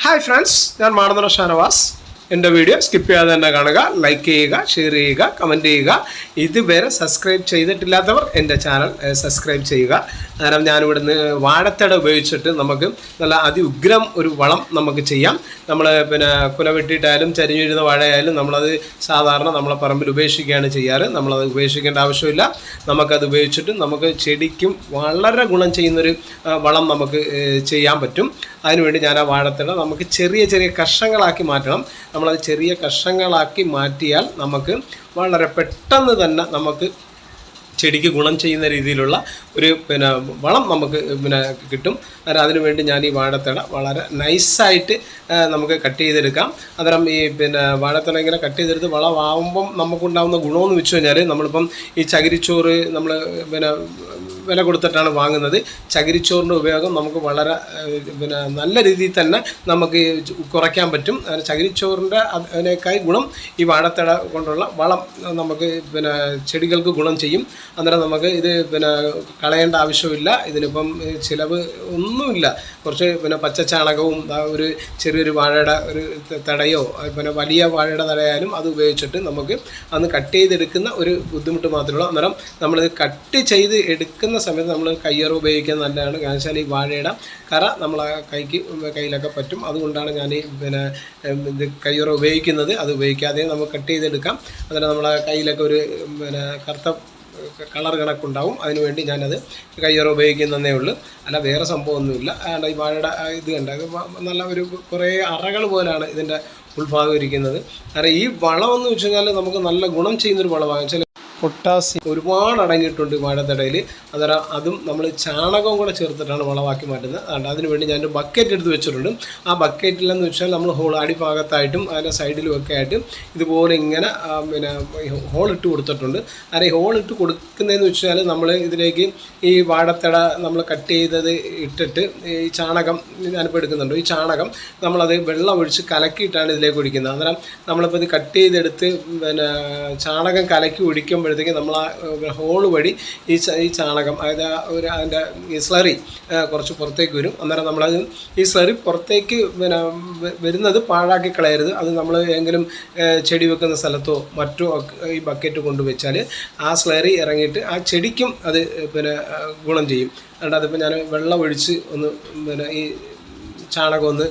Hi friends ഞാൻ മാണന്തര ഷാനവാസ്. എന്റെ video skip ചെയ്യാതെ തന്നെ കാണുക ലൈക്ക് ചെയ്യുക ഷെയർ ചെയ്യുക കമന്റ് ചെയ്യുക. ഇതുവരെ സബ്സ്ക്രൈബ് ചെയ്തിട്ടില്ലാത്തവർ എന്റെ ചാനൽ സബ്സ്ക്രൈബ് ചെയ്യുക. കാരണം ഞാനിവിടുന്ന് വാഴത്തട ഉപയോഗിച്ചിട്ട് നമുക്ക് നല്ല അതിഉഗ്രം ഒരു വളം നമുക്ക് ചെയ്യാം. നമ്മൾ പിന്നെ കുല വെട്ടിയിട്ടായാലും ചരിഞ്ഞു വീഴുന്ന വാഴയായാലും നമ്മളത് സാധാരണ നമ്മളെ പറമ്പിൽ ഉപേക്ഷിക്കുകയാണ് ചെയ്യാറ്. നമ്മളത് ഉപേക്ഷിക്കേണ്ട ആവശ്യമില്ല. നമുക്കത് ഉപയോഗിച്ചിട്ട് നമുക്ക് ചെടിക്കും വളരെ ഗുണം ചെയ്യുന്നൊരു വളം നമുക്ക് ചെയ്യാൻ പറ്റും. അതിനുവേണ്ടി ഞാൻ ആ വാഴത്തട നമുക്ക് ചെറിയ ചെറിയ കഷ്ണങ്ങളാക്കി മാറ്റണം. നമ്മളത് ചെറിയ കഷ്ണങ്ങളാക്കി മാറ്റിയാൽ നമുക്ക് വളരെ പെട്ടെന്ന് തന്നെ നമുക്ക് ചെടിക്ക് ഗുണം ചെയ്യുന്ന രീതിയിലുള്ള ഒരു പിന്നെ വളം നമുക്ക് പിന്നെ കിട്ടും. അന്നേരം അതിനു വേണ്ടി ഞാൻ ഈ വാഴത്തട വളരെ നൈസായിട്ട് നമുക്ക് കട്ട് ചെയ്തെടുക്കാം. അന്നേരം ഈ പിന്നെ വാഴത്തട ഇങ്ങനെ കട്ട് ചെയ്തെടുത്ത് വളമാവുമ്പം നമുക്കുണ്ടാകുന്ന ഗുണമെന്ന് വെച്ച് കഴിഞ്ഞാൽ നമ്മളിപ്പം ഈ ചകിരിച്ചോറ് നമ്മൾ പിന്നെ വില കൊടുത്തിട്ടാണ് വാങ്ങുന്നത്. ചകിരിച്ചോറിന്റെ ഉപയോഗം നമുക്ക് വളരെ പിന്നെ നല്ല രീതിയിൽ തന്നെ നമുക്ക് കുറയ്ക്കാൻ പറ്റും. ചകിരിച്ചോറിന്റെ അത് അതിനേക്കായി ഗുണം ഈ വാഴത്തട കൊണ്ടുള്ള വളം നമുക്ക് പിന്നെ ചെടികൾക്ക് ഗുണം ചെയ്യും. അന്നേരം നമുക്ക് ഇത് പിന്നെ കളയേണ്ട ആവശ്യമില്ല. ഇതിനിപ്പം ചിലവ് ഒന്നുമില്ല. കുറച്ച് പിന്നെ പച്ചച്ചാണകവും ദാ ഒരു ചെറിയൊരു വാഴയുടെ ഒരു തടയോ പിന്നെ വലിയ വാഴയുടെ തടയായാലും അത് ഉപയോഗിച്ചിട്ട് നമുക്ക് അന്ന് കട്ട് ചെയ്തെടുക്കുന്ന ഒരു ബുദ്ധിമുട്ട് മാത്രമേ ഉള്ളൂ. അന്നേരം നമ്മളിത് കട്ട് ചെയ്ത് എടുക്കുന്ന സമയത്ത് നമ്മൾ കയ്യറ് ഉപയോഗിക്കാൻ നല്ലതാണ്. കാരണം വെച്ചാൽ ഈ വാഴയുടെ കറ നമ്മളെ കൈക്ക് കയ്യിലൊക്കെ പറ്റും. അതുകൊണ്ടാണ് ഞാൻ ഈ പിന്നെ ഇത് കയ്യറ ഉപയോഗിക്കുന്നത്. അത് ഉപയോഗിക്കാതെ നമുക്ക് കട്ട് ചെയ്തെടുക്കാം. അതിന് നമ്മളെ കയ്യിലൊക്കെ ഒരു പിന്നെ കറുത്ത കളർ കണക്കുണ്ടാവും. അതിനുവേണ്ടി ഞാനത് കയ്യറ ഉപയോഗിക്കുന്നതേ ഉള്ളൂ. അല്ല വേറെ സംഭവമൊന്നുമില്ല. അതുകൊണ്ട് ഈ വാഴയുടെ ഇത് കണ്ട? നല്ല ഒരു കുറേ അറകൾ പോലെയാണ് ഇതിന്റെ ഉൾഭാഗം ഇരിക്കുന്നത്. കാരണം ഈ വളം എന്ന് വെച്ച് കഴിഞ്ഞാൽ നമുക്ക് നല്ല ഗുണം ചെയ്യുന്നൊരു വളമാണ്. വെച്ചാൽ പൊട്ടാസ്യം. ഒരുപാട് അടങ്ങിയിട്ടുണ്ട് വാഴത്തടയിൽ അന്നേരം അതും നമ്മൾ ചാണകവും കൂടെ ചേർത്തിട്ടാണ് വളമാക്കി മാറ്റുന്നത്. അതുകൊണ്ട് അതിന് വേണ്ടി ഞാനൊരു ബക്കറ്റ് എടുത്ത് വെച്ചിട്ടുണ്ട്. ആ ബക്കറ്റിലെന്ന് വെച്ചാൽ നമ്മൾ ഹോൾ അടിഭാഗത്തായിട്ടും അതിന്റെ സൈഡിലും ഒക്കെ ആയിട്ട് ഇതുപോലെ ഇങ്ങനെ പിന്നെ ഹോൾ ഇട്ട് കൊടുത്തിട്ടുണ്ട്. അതെ ഈ ഹോൾ ഇട്ട് കൊടുക്കുന്നതെന്ന് വെച്ചാൽ നമ്മൾ ഇതിലേക്ക് ഈ വാഴത്തട നമ്മൾ കട്ട് ചെയ്തത് ഇട്ടിട്ട് ഈ ചാണകം ഞാനിപ്പോൾ എടുക്കുന്നുണ്ട്. ഈ ചാണകം നമ്മളത് വെള്ളം ഒഴിച്ച് കലക്കിയിട്ടാണ് ഇതിലേക്ക് ഒഴിക്കുന്നത്. അന്നേരം നമ്മളിപ്പോൾ ഇത് കട്ട് ചെയ്തെടുത്ത് പിന്നെ ചാണകം കലക്കി ഒഴിക്കുമ്പോഴത്തേക്ക് നമ്മൾ ആ ഹോൾ വഴി ഈ ഈ ചാണകം അതായത് ഒരു അതിന്റെ ഈ സ്ലറി കുറച്ച് പുറത്തേക്ക് വരും. അന്നേരം നമ്മളത് ഈ സ്ലറി പുറത്തേക്ക് പിന്നെ വരുന്നത് പാഴാക്കി കളയരുത്. അത് നമ്മൾ എങ്കിലും ചെടി വെക്കുന്ന സ്ഥലത്തോ മറ്റോ ഈ ബക്കറ്റ് കൊണ്ടുവച്ചാൽ ആ സ്ലറി ഇറങ്ങിയിട്ട് ആ ചെടിക്കും അത് പിന്നെ ഗുണം ചെയ്യും. അതുകൊണ്ട് അതിപ്പോൾ ഞാൻ വെള്ളം ഒഴിച്ച് ഒന്ന് പിന്നെ ഈ ചാണകം ഒന്ന്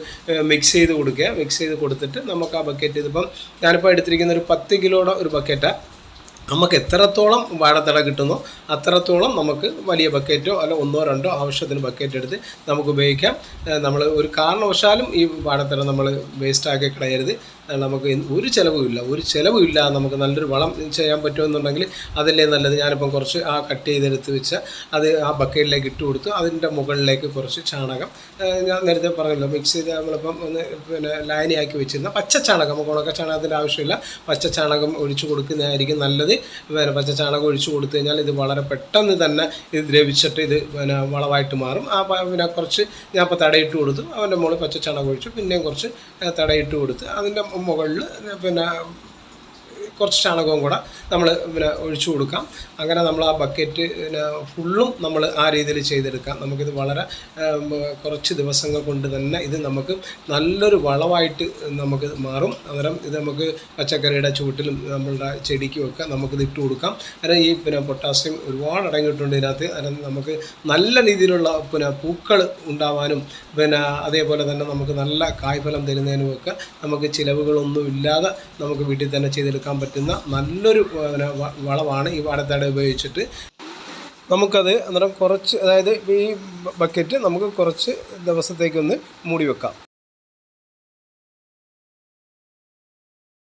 മിക്സ് ചെയ്ത് കൊടുക്കുക. മിക്സ് ചെയ്ത് കൊടുത്തിട്ട് നമുക്ക് ആ ബക്കറ്റ് ഇതിപ്പം ഞാനിപ്പോൾ എടുത്തിരിക്കുന്ന ഒരു പത്ത് കിലോയുടെ ഒരു ബക്കറ്റാണ് നമുക്ക് എത്രത്തോളം വാഴത്തട കിട്ടുന്നോ അത്രത്തോളം നമുക്ക് വലിയ ബക്കറ്റോ അല്ല ഒന്നോ രണ്ടോ ആവശ്യത്തിന് ബക്കറ്റ് എടുത്ത് നമുക്ക് ഉപയോഗിക്കാം. നമ്മൾ ഒരു കാരണവശാലും ഈ വാഴത്തട നമ്മൾ വേസ്റ്റാക്കി കളയരുത്. നമുക്ക് ഒരു ചിലവുമില്ല ഒരു ചിലവുമില്ല നമുക്ക് നല്ലൊരു വളം ചെയ്യാൻ പറ്റുമെന്നുണ്ടെങ്കിൽ അതല്ലേ നല്ലത്. ഞാനിപ്പം കുറച്ച് ആ കട്ട് ചെയ്തെടുത്ത് വെച്ച് അത് ആ ബക്കറ്റിലേക്ക് ഇട്ട് കൊടുത്തു അതിന്റെ മുകളിലേക്ക് കുറച്ച് ചാണകം ഞാൻ നേരത്തെ പറഞ്ഞല്ലോ മിക്സ് ചെയ്ത് നമ്മളിപ്പം ഒന്ന് പിന്നെ ലായനിയാക്കി വെച്ചിരുന്ന പച്ച ചാണകം നമുക്ക് ഉണക്ക ചാണകത്തിന്റെ ആവശ്യമില്ല. പച്ച ചാണകം ഒഴിച്ചു കൊടുക്കുന്നതായിരിക്കും നല്ലത്. പിന്നെ പച്ച ചാണകം ഒഴിച്ചു കൊടുത്തു കഴിഞ്ഞാൽ ഇത് വളരെ പെട്ടെന്ന് തന്നെ ഇത് ദ്രവിച്ചിട്ട് ഇത് പിന്നെ വളമായിട്ട് മാറും. ആ പിന്നെ കുറച്ച് ഞാൻ ഇപ്പോൾ തടയിട്ട് കൊടുത്തു. അവന്റെ മുകളിൽ പച്ച ചാണകം ഒഴിച്ചു. പിന്നെയും കുറച്ച് തടയിട്ട് കൊടുത്ത് അതിന്റെ മുകളിൽ പിന്നെ കുറച്ച് ചാണകവും കൂടെ നമ്മൾ പിന്നെ ഒഴിച്ചു കൊടുക്കാം. അങ്ങനെ നമ്മൾ ആ ബക്കറ്റ് പിന്നെ ഫുള്ളും നമ്മൾ ആ രീതിയിൽ ചെയ്തെടുക്കാം. നമുക്കിത് വളരെ കുറച്ച് ദിവസങ്ങൾ കൊണ്ട് തന്നെ ഇത് നമുക്ക് നല്ലൊരു വളമായിട്ട് നമുക്ക് മാറും. അന്നേരം ഇത് നമുക്ക് പച്ചക്കറിയുടെ ചുവട്ടിലും നമ്മളുടെ ചെടിക്കും ഒക്കെ നമുക്കിത് ഇട്ട് കൊടുക്കാം. അതിന് ഈ പിന്നെ പൊട്ടാസ്യം ഒരുപാട് അടങ്ങിയിട്ടുണ്ട് ഇതിനകത്ത്. അതിന് നമുക്ക് നല്ല രീതിയിലുള്ള പിന്നെ പൂക്കൾ ഉണ്ടാവാനും പിന്നെ അതേപോലെ തന്നെ നമുക്ക് നല്ല കായ്ഫലം തരുന്നതിനുമൊക്കെ നമുക്ക് ചിലവുകളൊന്നും ഇല്ലാതെ നമുക്ക് വീട്ടിൽ തന്നെ ചെയ്തെടുക്കാൻ പറ്റുന്ന നല്ലൊരു വളമാണ് ഈ വാഴത്തട ഉപയോഗിച്ചിട്ട്. നമുക്കത് അന്നേരം കുറച്ച് അതായത് ഈ ബക്കറ്റ് നമുക്ക് കുറച്ച് ദിവസത്തേക്കൊന്ന് മൂടി വെക്കാം.